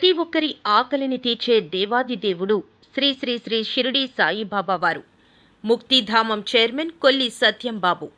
ప్రతి ఒక్కరి ఆకలిని తీర్చే దేవాది దేవుడు శ్రీ శ్రీ శ్రీ షిరిడి సాయిబాబా వారు. ముక్తిధామం చైర్మన్ కొల్లి సత్యం బాబు.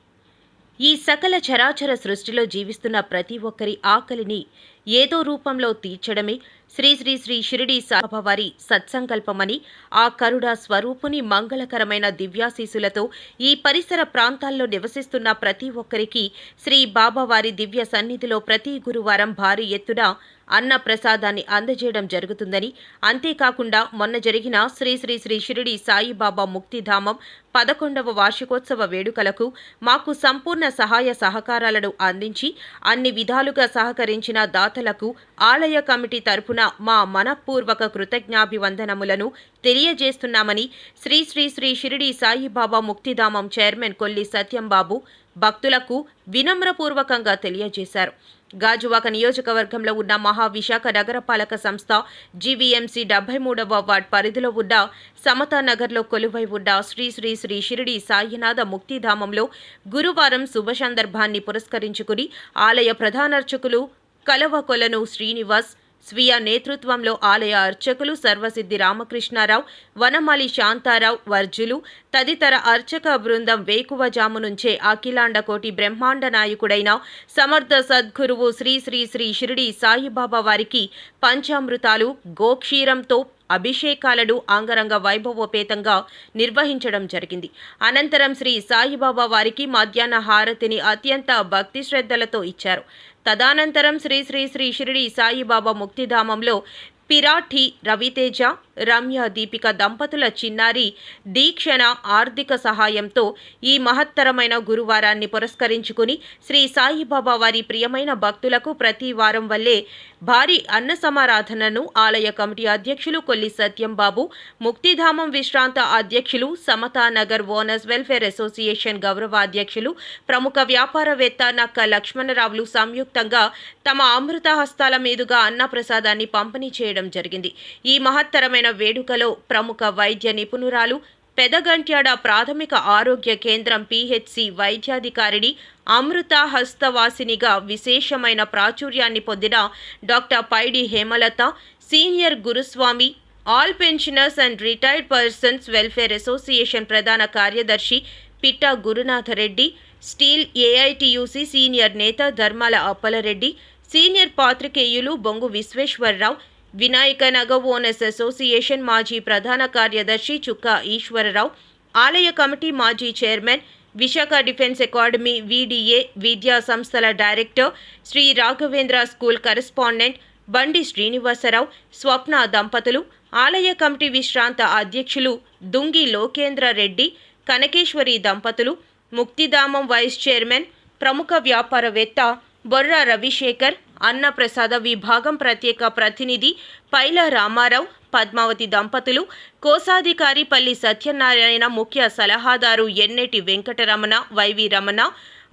ఈ సకల చరాచర సృష్టిలో జీవిస్తున్న ప్రతి ఒక్కరి ఆకలిని ఏదో రూపంలో తీర్చడమే శ్రీ శ్రీ శ్రీ షిరిడి సాయిబాబా వారి సత్సంకల్పమని ఆ కరుడా స్వరూపుని మంగళకరమైన దివ్యాశీసులతో ఈ పరిసర ప్రాంతాల్లో నివసిస్తున్న ప్రతి ఒక్కరికి శ్రీ బాబావారి దివ్య సన్నిధిలో ప్రతి గురువారం భారీ ఎత్తున అన్న ప్రసాదాన్ని అందజేయడం జరుగుతుందని. అంతేకాకుండా మొన్న జరిగిన శ్రీ శ్రీ శ్రీ షిరిడి సాయిబాబా ముక్తిధామం పదకొండవ వార్షికోత్సవ వేడుకలకు మాకు సంపూర్ణ సహాయ సహకారాలను అందించి అన్ని విధాలుగా సహకరించిన దాతలకు ఆలయ కమిటీ తరపున మా మనపూర్వక కృతజ్ఞాభివందనములను తెలియజేస్తున్నామని శ్రీ శ్రీ శ్రీ షిరిడి సాయిబాబా ముక్తిధామం చైర్మన్ కొల్లి సత్యంబాబు భక్తులకు వినమ్రపూర్వకంగా తెలియజేశారు. గాజువాక నియోజకవర్గంలో ఉన్న మహావిశాఖ నగరపాలక సంస్థ జీవీఎంసీ డెబ్బై మూడవ వార్డ్ పరిధిలో ఉన్న సమతా నగర్లో కొలువై ఉన్న శ్రీ శ్రీ శ్రీ షిరిడి సాయినాథ ముక్తిధామంలో గురువారం శుభ సందర్భాన్ని పురస్కరించుకుని ఆలయ ప్రధానార్చకులు కలవకొలను శ్రీనివాస్ స్వీయ నేతృత్వంలో ఆలయ అర్చకులు సర్వసిద్ధి రామకృష్ణారావు వనమాలి శాంతారావు వర్జులు తదితర అర్చక బృందం వేకువజాము నుంచే అఖిలాండ కోటి బ్రహ్మాండ నాయకుడైన సమర్థ సద్గురువు శ్రీ శ్రీ శ్రీ షిరిడి సాయిబాబా వారికి పంచామృతాలు గోక్షీరంతో అభిషేకాలను ఆంగరంగ వైభవోపేతంగా నిర్వహించడం జరిగింది. అనంతరం శ్రీ సాయిబాబా వారికి మధ్యాహ్న హారతిని అత్యంత భక్తి శ్రద్ధలతో ఇచ్చారు. తదనంతరం శ్రీ శ్రీ శ్రీ షిరిడి సాయిబాబా ముక్తిధామంలో పిరాఠి రవితేజ రమ్య దీపిక దంపతుల చిన్నారి దీక్షణ ఆర్థిక సహాయంతో ఈ మహత్తరమైన గురువారాన్ని పురస్కరించుకుని శ్రీ సాయిబాబా వారి ప్రియమైన భక్తులకు ప్రతి వారం వల్లే భారీ అన్న సమారాధనను ఆలయ కమిటీ అధ్యక్షులు కొల్లి సత్యం బాబు ముక్తిధామం విశ్రాంత అధ్యక్షులు సమతానగర్ ఓనర్స్ వెల్ఫేర్ అసోసియేషన్ గౌరవ అధ్యక్షులు ప్రముఖ వ్యాపారవేత్త నక్క లక్ష్మణరావులు సంయుక్తంగా తమ అమృత హస్తాల మీదుగా అన్న ప్రసాదాన్ని పంపిణీ చేయడం జరిగింది. ఈ మహత్తరమైన వేడుకలో ప్రముఖ వైద్య నిపుణురాలు పెదగంట్యాడ ప్రాథమిక ఆరోగ్య కేంద్రం పిహెచ్సి వైద్యాధికారిణి అమృత హస్తవాసినిగా విశేషమైన ప్రాచుర్యాన్ని పొందిన doctor Paidi Hemalatha senior Guruswamy all pensioners and retired persons welfare association ప్రధాన కార్యదర్శి పిట్ట గురునాథరెడ్డి స్టీల్ ఏఐటియుసి సీనియర్ నేత ధర్మాల అప్పలరెడ్డి సీనియర్ పాత్రికేయులు బొంగు విశ్వేశ్వరరావు వినాయక నగ ఓనర్స్ అసోసియేషన్ మాజీ ప్రధాన కార్యదర్శి చుక్కా ఈశ్వరరావు ఆలయ కమిటీ మాజీ chairman Visakha defence academy VDA విద్యా సంస్థల director Shri Raghavendra school correspondent Bandi Srinivasarao Swapna దంపతులు ఆలయ కమిటీ విశ్రాంత అధ్యక్షులు దుంగి లోకేంద్ర రెడ్డి కనకేశ్వరి దంపతులు ముక్తిధామం వైస్ చైర్మన్ ప్రముఖ వ్యాపారవేత్త బొర్రా రవిశేఖర్ అన్నప్రసాద విభాగం ప్రత్యేక ప్రతినిధి పైల రామారావు పద్మావతి దంపతులు కోశాధికారి పల్లి సత్యనారాయణ ముఖ్య సలహాదారు ఎన్నెటి వెంకటరమణ వైవి రమణ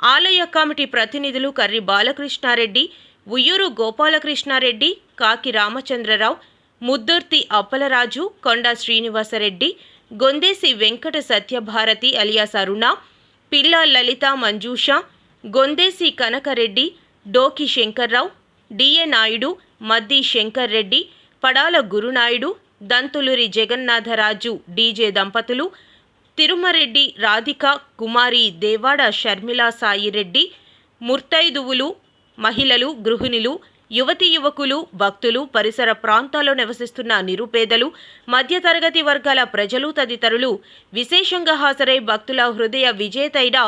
ఆలయ కమిటీ ప్రతినిధులు కర్రి బాలకృష్ణారెడ్డి ఉయ్యూరు గోపాలకృష్ణారెడ్డి కాకి Ramachandrarao Muddurthi Appalaraju Konda Srinivasareddy Gondesi Venkata Satyabharathi alias Aruna Pilla Lalitha Manjusha Gondesi Kanakareddy Doki Shankarrao DA Naidu Maddi Shankar Reddy Padala Gurunaidu Dantuluri Jagannatharaju DJ దంపతులు తిరుమరెడ్డి రాధిక కుమారి దేవాడ షర్మిలా సాయిరెడ్డి ముర్తైదువులు మహిళలు గృహిణులు యువతి యువకులు భక్తులు పరిసర ప్రాంతాల్లో నివసిస్తున్న నిరుపేదలు మధ్యతరగతి వర్గాల ప్రజలు తదితరులు విశేషంగా హాజరై భక్తుల హృదయ విజేతైన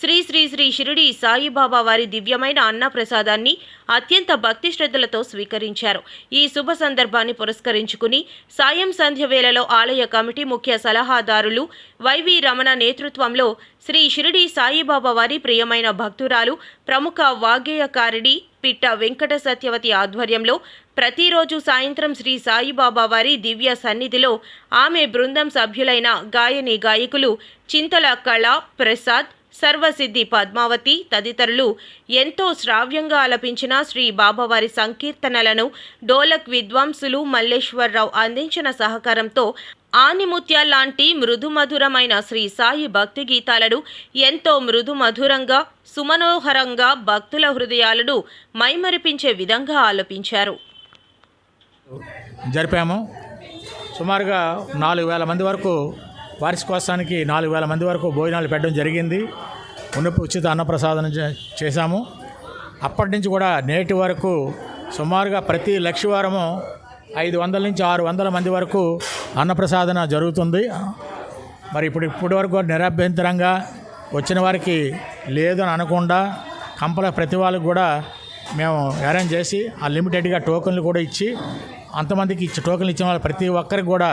శ్రీ శ్రీ శ్రీ షిరిడి సాయిబాబా వారి దివ్యమైన అన్న ప్రసాదాన్ని అత్యంత భక్తి శ్రద్ధలతో స్వీకరించారు. ఈ శుభ సందర్భాన్ని పురస్కరించుకుని సాయం సంధ్య వేళలో ఆలయ కమిటీ ముఖ్య సలహాదారులు వైవి రమణ నేతృత్వంలో శ్రీ షిరిడి సాయిబాబా వారి ప్రియమైన భక్తురాలు ప్రముఖ వాగ్గేయకారిణి పిట్ట వెంకట సత్యవతి ఆధ్వర్యంలో ప్రతిరోజు సాయంత్రం శ్రీ సాయిబాబా వారి దివ్య సన్నిధిలో ఆమె బృందం సభ్యులైన గాయని గాయకులు చింతల కళ ప్రసాద్ సర్వసిద్ధి పద్మావతి తదితరులు ఎంతో శ్రావ్యంగా ఆలపించిన శ్రీ బాబావారి సంకీర్తనలను డోలక్ విద్వాంసులు మల్లేశ్వరరావు అందించిన సహకారంతో ఆనిముత్యాల్లాంటి మృదుమధురమైన శ్రీ సాయి భక్తి గీతాలను ఎంతో మృదుమధురంగా సుమనోహరంగా భక్తుల హృదయాలను మైమరిపించే విధంగా ఆలపించారు. జరిపాము. సుమారుగా నాలుగు వేల మంది వరకు వార్షికోత్సవానికి నాలుగు వేల మంది వరకు భోజనాలు పెట్టడం జరిగింది. ఉన్నపు ఉచిత అన్నప్రసాదం చే- చేశాము. అప్పటి నుంచి కూడా నేటి వరకు సుమారుగా ప్రతి లక్ష వారము ఐదు వందల నుంచి ఆరు వందల మంది వరకు అన్నప్రసాదన జరుగుతుంది. మరి ఇప్పుడు ఇప్పటి వరకు నిరభ్యంతరంగా వచ్చిన వారికి లేదు అని అనకుండా కంపల ప్రతి వాళ్ళకి కూడా మేము అరేంజ్ చేసి ఆ లిమిటెడ్గా టోకన్లు కూడా ఇచ్చి అంతమందికి ఇచ్చి టోకన్లు ఇచ్చిన వాళ్ళు ప్రతి ఒక్కరికి కూడా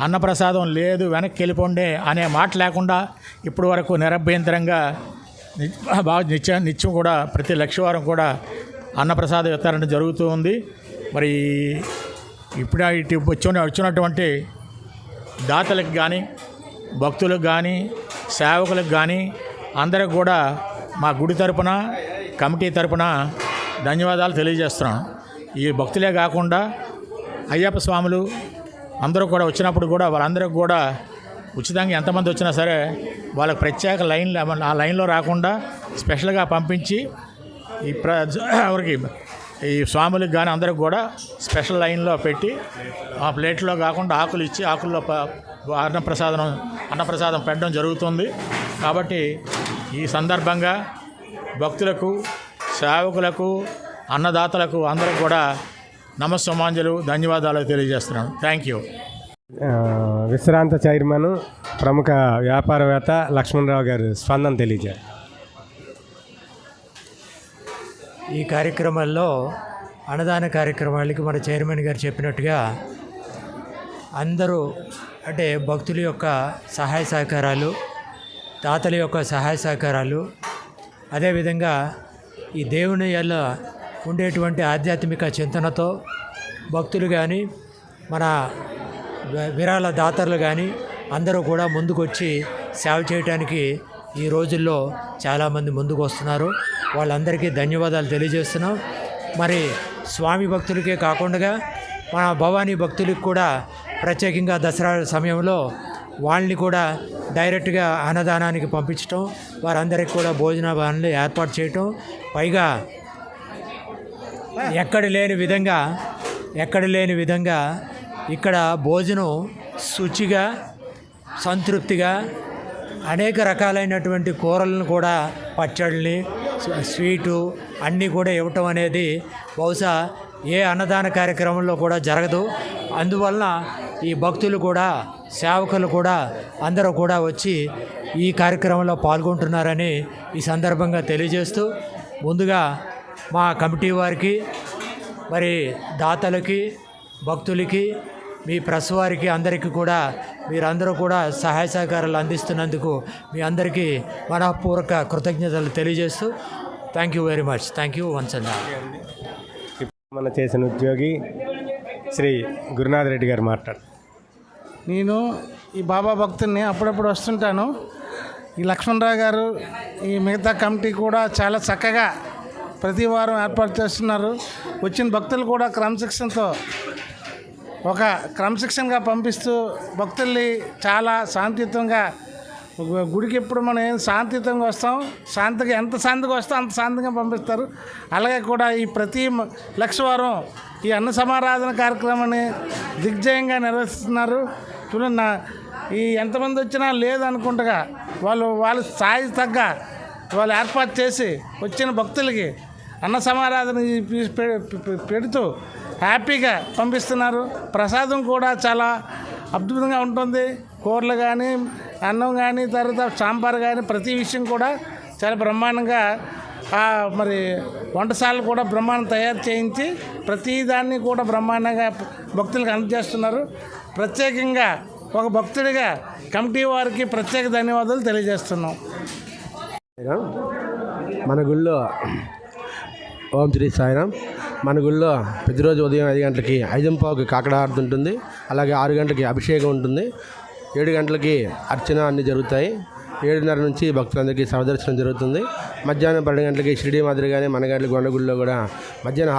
అన్నప్రసాదం లేదు వెనక్కి వెళ్ళిపోండి అనే మాట లేకుండా ఇప్పటి వరకు నిరభ్యంతరంగా ని- బాగా నిత్యం నిత్యం కూడా ప్రతి లక్ష వారం కూడా అన్నప్రసాద వితరణ జరుగుతూ ఉంది. మరి ఇప్పుడు ఇటు వచ్చిన వచ్చినటువంటి దాతలకు కానీ భక్తులకు కానీ సేవకులకు కానీ అందరికి కూడా మా గుడి తరపున కమిటీ తరపున ధన్యవాదాలు తెలియజేస్తున్నాను. ఈ భక్తులే కాకుండా అయ్యప్ప స్వాములు అందరూ కూడా వచ్చినప్పుడు కూడా వాళ్ళందరికీ కూడా ఉచితంగా ఎంతమంది వచ్చినా సరే వాళ్ళకి ప్రత్యేక లైన్ ఆ లైన్లో రాకుండా స్పెషల్గా పంపించి ఈ ప్ర ఎవరికి ఈ స్వాములకు కానీ అందరికి కూడా స్పెషల్ లైన్లో పెట్టి ఆ ప్లేట్లో కాకుండా ఆకులు ఇచ్చి ఆకుల్లో అన్నప్రసాదం అన్నప్రసాదం పెట్టడం జరుగుతుంది. కాబట్టి ఈ సందర్భంగా భక్తులకు సేవకులకు అన్నదాతలకు అందరికి కూడా నమస్సమాంజలు ధన్యవాదాలు తెలియజేస్తున్నాను. Thank you. విశ్రాంత చైర్మన్ ప్రముఖ వ్యాపారవేత్త లక్ష్మణరావు గారు స్పందన తెలియజేయారు ఈ కార్యక్రమాల్లో అన్నదాన కార్యక్రమాలకి మన చైర్మన్ గారు చెప్పినట్టుగా అందరూ అంటే భక్తుల యొక్క సహాయ సహకారాలు తాతల యొక్క సహాయ సహకారాలు అదేవిధంగా ఈ దేవుని వల్ల ఉండేటువంటి ఆధ్యాత్మిక చింతనతో భక్తులు కానీ మన విరాళ దాతలు కానీ అందరూ కూడా ముందుకొచ్చి సేవ చేయడానికి ఈ రోజుల్లో చాలామంది ముందుకు వస్తున్నారు. వాళ్ళందరికీ ధన్యవాదాలు తెలియజేస్తున్నాం. మరి స్వామి భక్తులకే కాకుండా మన భవానీ భక్తులకు కూడా ప్రత్యేకంగా దసరా సమయంలో వాళ్ళని కూడా డైరెక్ట్గా అన్నదానానికి పంపించటం వారందరికి కూడా భోజన భావనలు ఏర్పాటు చేయటం. పైగా ఎక్కడ లేని విధంగా ఎక్కడ లేని విధంగా ఇక్కడ భోజనం శుచిగా సంతృప్తిగా అనేక రకాలైనటువంటి కూరలను కూడా పచ్చళ్ళని స్వీటు అన్నీ కూడా ఇవ్వటం అనేది బహుశా ఏ అన్నదాన కార్యక్రమంలో కూడా జరగదు. అందువలన ఈ భక్తులు కూడా సేవకులు కూడా అందరూ కూడా వచ్చి ఈ కార్యక్రమంలో పాల్గొంటున్నారని ఈ సందర్భంగా తెలియజేస్తూ ముందుగా మా కమిటీ వారికి మరి దాతలకి భక్తులకి మీ ప్రెస్ వారికి అందరికీ కూడా మీరందరూ కూడా సహాయ సహకారాలు అందిస్తున్నందుకు మీ అందరికీ మనఃపూర్వక కృతజ్ఞతలు తెలియజేస్తూ thank you very much thank you once and మన చేసిన ఉద్యోగి శ్రీ గురునాథ్ రెడ్డి గారు మాట్లాడు నేను ఈ బాబా భక్తుల్ని అప్పుడప్పుడు వస్తుంటాను. ఈ లక్ష్మణరావు గారు ఈ మిగతా కమిటీ కూడా చాలా చక్కగా ప్రతి వారం ఏర్పాటు చేస్తున్నారు. వచ్చిన భక్తులు కూడా క్రమశిక్షణతో ఒక క్రమశిక్షణగా పంపిస్తూ భక్తుల్ని చాలా శాంతియుతంగా గుడికి ఎప్పుడు మనం ఏం శాంతియుతంగా వస్తాం శాంతిగా ఎంత శాంతిగా వస్తాం అంత శాంతిగా పంపిస్తారు. అలాగే కూడా ఈ ప్రతి లక్షవారం లక్ష వారం ఈ అన్న సమారాధన కార్యక్రమాన్ని దిగ్జయంగా నిర్వహిస్తున్నారు. చూడండి నా ఈ ఎంతమంది వచ్చినా లేదనుకుంటగా వాళ్ళు వాళ్ళ స్థాయి తగ్గ వాళ్ళు ఏర్పాటు చేసి వచ్చిన భక్తులకి అన్న సమారాధన పెడుతూ హ్యాపీగా పంపిస్తున్నారు. ప్రసాదం కూడా చాలా అద్భుతంగా ఉంటుంది. కూరలు కానీ అన్నం కానీ తర్వాత సాంబార్ కానీ ప్రతి విషయం కూడా చాలా బ్రహ్మాండంగా మరి వంటశాలలు కూడా బ్రహ్మాండం తయారు చేయించి ప్రతి దాన్ని కూడా బ్రహ్మాండంగా భక్తులకు అందజేస్తున్నారు. ప్రత్యేకంగా ఒక భక్తుడిగా కమిటీ వారికి ప్రత్యేక ధన్యవాదాలు తెలియజేస్తున్నాం. మన గుళ్ళో ఓం శ్రీ సాయిరామ్. మన గుళ్ళో ప్రతిరోజు ఉదయం ఐదు గంటలకి ఐదంపావుకి కాకడ ఆడుతుంటుంది అలాగే ఆరు గంటలకి అభిషేకం ఉంటుంది. ఏడు గంటలకి అర్చన అన్నీ జరుగుతాయి. ఏడున్నర నుంచి భక్తులందరికీ సవదర్శనం జరుగుతుంది. మధ్యాహ్నం పన్నెండు గంటలకి షిరిడి మాదిరిగానే మన గంటల గొండగుళ్ళో కూడా మధ్యాహ్నం